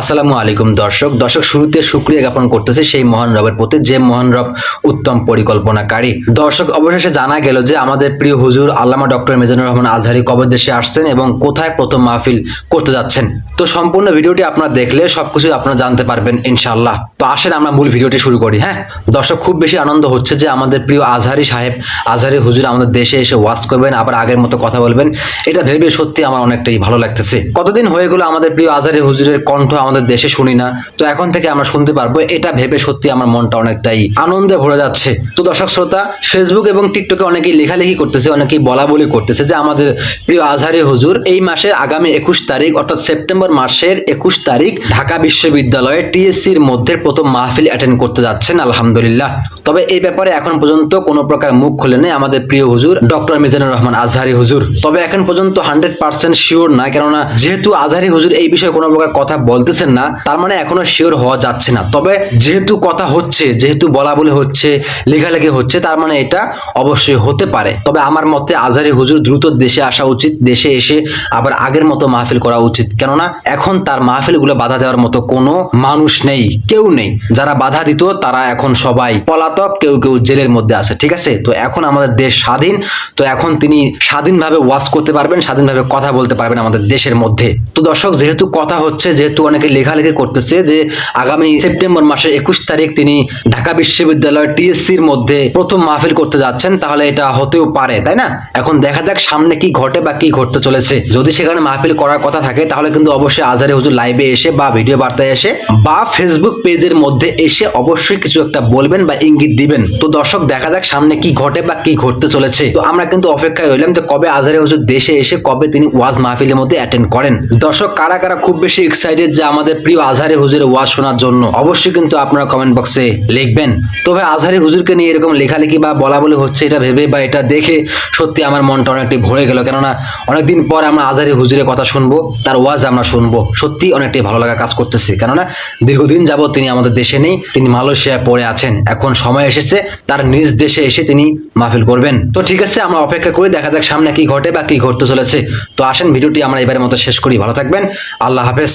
আসসালামু আলাইকুম দর্শক। দর্শক, শুরুতে শুক্রিয়া জ্ঞাপন করতেছে সেই মহান রবের প্রতি, যে মহান রব উত্তম পরিকল্পনাকারী। দর্শক, অবশেষে জানা গেল যে আমাদের প্রিয় হুজুর আল্লামা ডক্টর মেজানুর রহমান আজহারি কবর দেশে আসছেন এবং কোথায় প্রথম মাহফিল করতে যাচ্ছেন। তো সম্পূর্ণ ভিডিওটি আপনারা দেখলে সবকিছু আপনারা জানতে পারবেন ইনশাআল্লাহ। তো আসেন আমরা মূল ভিডিওটি শুরু করি হ্যাঁ? দর্শক, খুব বেশি আনন্দ হচ্ছে যে আমাদের প্রিয় আজহারি সাহেব, আজহারি হুজুর আমাদের দেশে এসে ওয়াজ করবেন, আবার আগের মতো কথা বলবেন। এটা ভেবে সত্যি আমার অনেকটাই ভালো লাগতেছে। কতদিন হয়ে গেলো আমাদের প্রিয় আজহারি হুজুরের কণ্ঠ আমাদের দেশে শুনি না। তো এখন থেকে আমরা শুনতে পারব, এটা ভেবে সত্যি আমার মনটা অনেকটাই আনন্দে ভরে যাচ্ছে। তো দর্শক শ্রোতা ফেসবুক এবং টিকটকে অনেকেই লেখালেখি করতেছে, অনেকেই বলা বলি করতেছে যে আমাদের প্রিয় আজহারি হুজুর এই মাসের আগামী একুশ তারিখ, অর্থাৎ সেপ্টেম্বর মাসের একুশ তারিখ, ঢাকা বিশ্ববিদ্যালয়ে টিএসসির মধ্যে প্রথম মাহফিল অ্যাটেন্ড করতে যাচ্ছেন, আলহামদুলিল্লাহ। তবে এই ব্যাপারে এখন পর্যন্ত কোনো প্রকার মুখ খুলে নেই আমাদের প্রিয় হুজুর, ডক্টর মিজানুর রহমান আজহারি হুজুর। তবে এখন পর্যন্ত হান্ড্রেড পার্সেন্ট শিওর না কেননা যেহেতু আজহারি হুজুর এই বিষয়ে কোনো প্রকার কথা বলতেছেন না, তার মানে এখনও শিওর হওয়া যাচ্ছে না। তবে যেহেতু কথা হচ্ছে, যেহেতু বলা বলে হচ্ছে, লেখালেখি হচ্ছে, তার মানে এটা অবশ্যই হতে পারে। তবে আমার মতে আজহারি হুজুর দ্রুত দেশে আসা উচিত, দেশে এসে আবার আগের মতো মাহফিল করা উচিত। কেননা এখন তার মাহফিলগুলো বাধা দেওয়ার মতো কোনো মানুষ নেই, কেউ নেই। যারা বাধা দিত, তারা এখন সবাই পলাতক, কেউ কেউ জেলের মধ্যে আছে, ঠিক আছে? তো এখন আমাদের দেশ স্বাধীন, তো এখন তিনি স্বাধীনভাবে ওয়াজ করতে পারবেন, স্বাধীনভাবে কথা বলতে পারবেন আমাদের দেশের মধ্যে। তো দর্শক, যেহেতু কথা হচ্ছে, যেহেতু অনেকে লেখালেখি করতেছে যে আগামী সেপ্টেম্বর মাসের একুশ তারিখ তিনি ঢাকা বিশ্ববিদ্যালয় টিএসসির মধ্যে প্রথম মাহফিল করতে যাচ্ছেন, তাহলে এটা হতেও পারে, তাই না? এখন দেখা যাক সামনে কি ঘটে বা কি ঘটতে চলেছে। যদি সেখানে মাহফিল করার কথা থাকে, তাহলে কিন্তু অবশ্যই আজারে হুজুর লাইভে এসে বা ভিডিও বার্তায় এসে বা ফেসবুক পেজের মধ্যে এসে অবশ্যই কিছু একটা বলবেন বা ইঙ্গিত দিবেন। তো দর্শক, দেখা যাক সামনে কি ঘটে বা কি ঘটতে চলেছে। তো আমরা কিন্তু অপেক্ষায় রইলাম যে কবে আজারে হুজুর দেশে এসে কবে তিনি ওয়াজ মাহফিলের মধ্যে অ্যাটেন্ড করেন। দর্শক, কারা কারা খুব বেশি এক্সাইটেড যে আমাদের প্রিয় আজহারি হুজুরের ওয়াজ শোনার জন্য অবশ্যই কিন্তু আপনারা কমেন্ট বক্সে লিখবেন। তবে আজহারি হুজুরকে নিয়ে এরকম লেখালেখি বা বলা বলি হচ্ছে, এটা ভেবে বা এটা দেখে সত্যি আমার মনটা অনেকটাই ভরে গেল। কেননা অনেকদিন পর আমরা আজহারি হুজুরের কথা শুনব, তার ওয়াজ আমরা শুনব। সত্যি অনেকটাই ভালো লাগা কাজ করতেছে। কেননা দীর্ঘদিন যাবত তিনি আমাদের দেশে নেই, তিনি মালয়েশিয়ায় পড়ে আছেন। এখন সময় এসেছে, তার নিজ দেশে এসে তিনি মাহফিল করবেন। তো ঠিক আছে, আমরা অপেক্ষা করি, দেখা যাক সামনে কি ঘটে বা কি ঘটতে চলেছে। তো আসেন, ভিডিওটি আমরা এবারের মতো শেষ করি। ভালো থাকবেন, আল্লাহ হাফেজ।